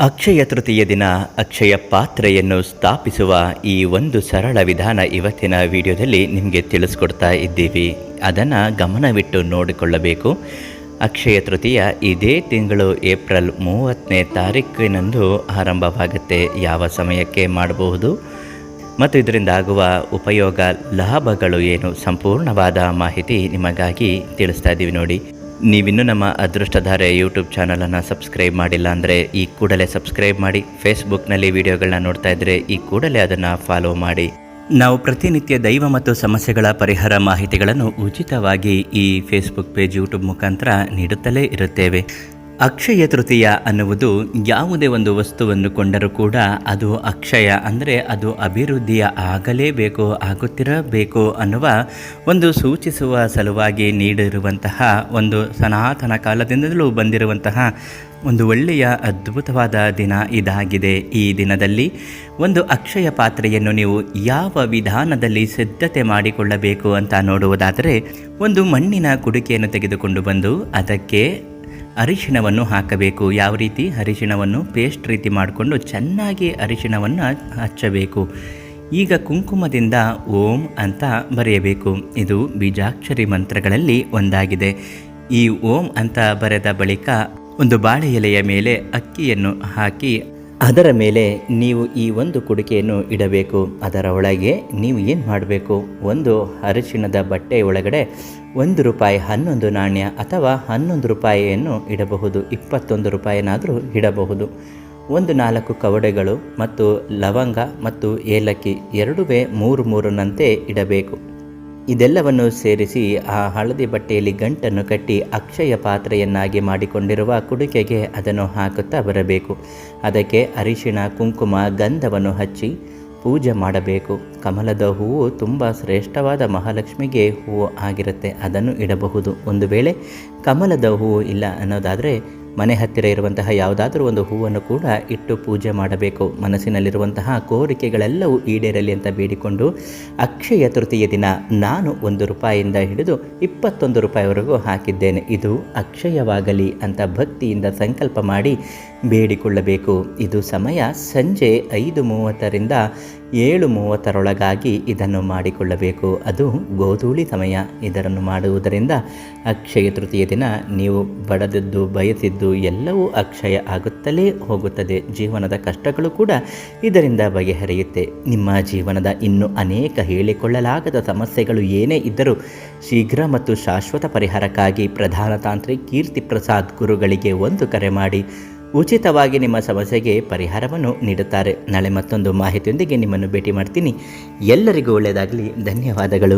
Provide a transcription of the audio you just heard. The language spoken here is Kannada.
ಅಕ್ಷಯ ತೃತೀಯ ದಿನ ಅಕ್ಷಯ ಪಾತ್ರೆಯನ್ನು ಸ್ಥಾಪಿಸುವ ಈ ಒಂದು ಸರಳ ವಿಧಾನ ಇವತ್ತಿನ ವಿಡಿಯೋದಲ್ಲಿ ನಿಮಗೆ ತಿಳಿಸ್ಕೊಡ್ತಾ ಇದ್ದೀವಿ. ಅದನ್ನು ಗಮನವಿಟ್ಟು ನೋಡಿಕೊಳ್ಳಬೇಕು. ಅಕ್ಷಯ ತೃತೀಯ ಇದೇ ತಿಂಗಳು ಏಪ್ರಿಲ್ ಮೂವತ್ತನೇ ತಾರೀಕಿನಂದು ಆರಂಭವಾಗುತ್ತೆ. ಯಾವ ಸಮಯಕ್ಕೆ ಮಾಡಬಹುದು? ಮತ್ತು ಇದರಿಂದ ಆಗುವ ಉಪಯೋಗ ಲಾಭಗಳು ಏನು? ಸಂಪೂರ್ಣವಾದ ಮಾಹಿತಿ ನಿಮಗಾಗಿ ತಿಳಿಸ್ತಾ ಇದ್ದೀವಿ ನೋಡಿ. ನೀವಿನ್ನೂ ನಮ್ಮ ಅದೃಷ್ಟಧಾರೆ ಯೂಟ್ಯೂಬ್ ಚಾನಲನ್ನು ಸಬ್ಸ್ಕ್ರೈಬ್ ಮಾಡಿಲ್ಲ ಅಂದರೆ ಈ ಕೂಡಲೇ ಸಬ್ಸ್ಕ್ರೈಬ್ ಮಾಡಿ, ಫೇಸ್ಬುಕ್ನಲ್ಲಿ ವಿಡಿಯೋಗಳನ್ನ ನೋಡ್ತಾ ಇದ್ದರೆ ಈ ಕೂಡಲೇ ಅದನ್ನು ಫಾಲೋ ಮಾಡಿ. ನಾವು ಪ್ರತಿನಿತ್ಯ ದೈವ ಮತ್ತು ಸಮಸ್ಯೆಗಳ ಪರಿಹಾರ ಮಾಹಿತಿಗಳನ್ನು ಉಚಿತವಾಗಿ ಈ ಫೇಸ್ಬುಕ್ ಪೇಜ್ ಯೂಟ್ಯೂಬ್ ಮುಖಾಂತರ ನೀಡುತ್ತಲೇ ಇರುತ್ತೇವೆ. ಅಕ್ಷಯ ತೃತೀಯ ಅನ್ನುವುದು ಯಾವುದೇ ಒಂದು ವಸ್ತುವನ್ನು ಕೊಂಡರೂ ಕೂಡ ಅದು ಅಕ್ಷಯ ಅಂದರೆ ಅದು ಅಭಿವೃದ್ಧಿಯ ಆಗಲೇಬೇಕು, ಆಗುತ್ತಿರಬೇಕು ಅನ್ನುವ ಒಂದು ಸೂಚಿಸುವ ಸಲುವಾಗಿ ನೀಡಿರುವಂತಹ ಒಂದು ಸನಾತನ ಕಾಲದಿಂದಲೂ ಬಂದಿರುವಂತಹ ಒಂದು ಒಳ್ಳೆಯ ಅದ್ಭುತವಾದ ದಿನ ಇದಾಗಿದೆ. ಈ ದಿನದಲ್ಲಿ ಒಂದು ಅಕ್ಷಯ ಪಾತ್ರೆಯನ್ನು ನೀವು ಯಾವ ವಿಧಾನದಲ್ಲಿ ಸಿದ್ಧತೆ ಮಾಡಿಕೊಳ್ಳಬೇಕು ಅಂತ ನೋಡುವುದಾದರೆ ಒಂದು ಮಣ್ಣಿನ ಕುಡಿಕೆಯನ್ನು ತೆಗೆದುಕೊಂಡು ಬಂದು ಅದಕ್ಕೆ ಅರಿಶಿಣವನ್ನು ಹಾಕಬೇಕು. ಯಾವ ರೀತಿ? ಅರಿಶಿಣವನ್ನು ಪೇಸ್ಟ್ ರೀತಿ ಮಾಡಿಕೊಂಡು ಚೆನ್ನಾಗಿ ಅರಿಶಿಣವನ್ನು ಹಚ್ಚಬೇಕು. ಈಗ ಕುಂಕುಮದಿಂದ ಓಂ ಅಂತ ಬರೆಯಬೇಕು. ಇದು ಬೀಜಾಕ್ಷರಿ ಮಂತ್ರಗಳಲ್ಲಿ ಒಂದಾಗಿದೆ. ಈ ಓಂ ಅಂತ ಬರೆದ ಬಳಿಕ ಒಂದು ಬಾಳೆ ಎಲೆಯ ಮೇಲೆ ಅಕ್ಕಿಯನ್ನು ಹಾಕಿ ಅದರ ಮೇಲೆ ನೀವು ಈ ಒಂದು ಕುಡಿಕೆಯನ್ನು ಇಡಬೇಕು. ಅದರ ಒಳಗೆ ನೀವು ಏನು ಮಾಡಬೇಕು? ಒಂದು ಅರಿಶಿಣದ ಬಟ್ಟೆ ಒಳಗಡೆ ಒಂದು ರೂಪಾಯಿ ಹನ್ನೊಂದು ನಾಣ್ಯ ಅಥವಾ ಹನ್ನೊಂದು ರೂಪಾಯಿಯನ್ನು ಇಡಬಹುದು. ಇಪ್ಪತ್ತೊಂದು ರೂಪಾಯಿನಾದರೂ ಇಡಬಹುದು. ಒಂದು ನಾಲ್ಕು ಕವಡೆಗಳು ಮತ್ತು ಲವಂಗ ಮತ್ತು ಏಲಕ್ಕಿ ಎರಡುವೇ ಮೂರು ಮೂರನಂತೆ ಇಡಬೇಕು. ಇದೆಲ್ಲವನ್ನು ಸೇರಿಸಿ ಆ ಹಳದಿ ಬಟ್ಟೆಯಲ್ಲಿ ಗಂಟನ್ನು ಕಟ್ಟಿ ಅಕ್ಷಯ ಪಾತ್ರೆಯನ್ನಾಗಿ ಮಾಡಿಕೊಂಡಿರುವ ಕುಡಿಕೆಗೆ ಅದನ್ನು ಹಾಕುತ್ತಾ ಬರಬೇಕು. ಅದಕ್ಕೆ ಅರಿಶಿಣ, ಕುಂಕುಮ, ಗಂಧವನ್ನು ಹಚ್ಚಿ ಪೂಜೆ ಮಾಡಬೇಕು. ಕಮಲದ ಹೂವು ತುಂಬ ಶ್ರೇಷ್ಠವಾದ ಮಹಾಲಕ್ಷ್ಮಿಗೆ ಹೂವು ಆಗಿರುತ್ತೆ. ಅದನ್ನು ಇಡಬಹುದು. ಒಂದು ವೇಳೆ ಕಮಲದ ಹೂವು ಇಲ್ಲ ಅನ್ನೋದಾದರೆ ಮನೆ ಹತ್ತಿರ ಇರುವಂತಹ ಯಾವುದಾದರೂ ಒಂದು ಹೂವನ್ನು ಕೂಡ ಇಟ್ಟು ಪೂಜೆ ಮಾಡಬೇಕು. ಮನಸ್ಸಿನಲ್ಲಿರುವಂತಹ ಕೋರಿಕೆಗಳೆಲ್ಲವೂ ಈಡೇರಲಿ ಅಂತ ಬೇಡಿಕೊಂಡು ಅಕ್ಷಯ ತೃತೀಯ ದಿನ ನಾನು ಒಂದು ರೂಪಾಯಿಯಿಂದ ಹಿಡಿದು ಇಪ್ಪತ್ತೊಂದು ರೂಪಾಯಿವರೆಗೂ ಹಾಕಿದ್ದೇನೆ. ಇದು ಅಕ್ಷಯವಾಗಲಿ ಅಂತ ಭಕ್ತಿಯಿಂದ ಸಂಕಲ್ಪ ಮಾಡಿ ಬೇಡಿಕೊಳ್ಳಬೇಕು. ಇದು ಸಮಯ ಸಂಜೆ ಐದು ಮೂವತ್ತರಿಂದ ಏಳು ಮೂವತ್ತರೊಳಗಾಗಿ ಇದನ್ನು ಮಾಡಿಕೊಳ್ಳಬೇಕು. ಅದು ಗೋಧೂಳಿ ಸಮಯ. ಇದರನ್ನು ಮಾಡುವುದರಿಂದ ಅಕ್ಷಯ ತೃತೀಯ ದಿನ ನೀವು ಬಡದದ್ದು ಬಯಸಿದ್ದು ಎಲ್ಲವೂ ಅಕ್ಷಯ ಆಗುತ್ತಲೇ ಹೋಗುತ್ತದೆ. ಜೀವನದ ಕಷ್ಟಗಳು ಕೂಡ ಇದರಿಂದ ಬಗೆಹರಿಯುತ್ತೆ. ನಿಮ್ಮ ಜೀವನದ ಇನ್ನೂ ಅನೇಕ ಹೇಳಿಕೊಳ್ಳಲಾಗದ ಸಮಸ್ಯೆಗಳು ಏನೇ ಇದ್ದರೂ ಶೀಘ್ರ ಮತ್ತು ಶಾಶ್ವತ ಪರಿಹಾರಕ್ಕಾಗಿ ಪ್ರಧಾನ ತಾಂತ್ರಿಕ್ ಕೀರ್ತಿ ಪ್ರಸಾದ್ ಗುರುಗಳಿಗೆ ಒಂದು ಕರೆ ಮಾಡಿ. ಉಚಿತವಾಗಿ ನಿಮ್ಮ ಸಮಸ್ಯೆಗೆ ಪರಿಹಾರವನ್ನು ನೀಡುತ್ತಾರೆ. ನಾಳೆ ಮತ್ತೊಂದು ಮಾಹಿತಿಯೊಂದಿಗೆ ನಿಮ್ಮನ್ನು ಭೇಟಿ ಮಾಡ್ತೀನಿ. ಎಲ್ಲರಿಗೂ ಒಳ್ಳೆಯದಾಗಲಿ. ಧನ್ಯವಾದಗಳು.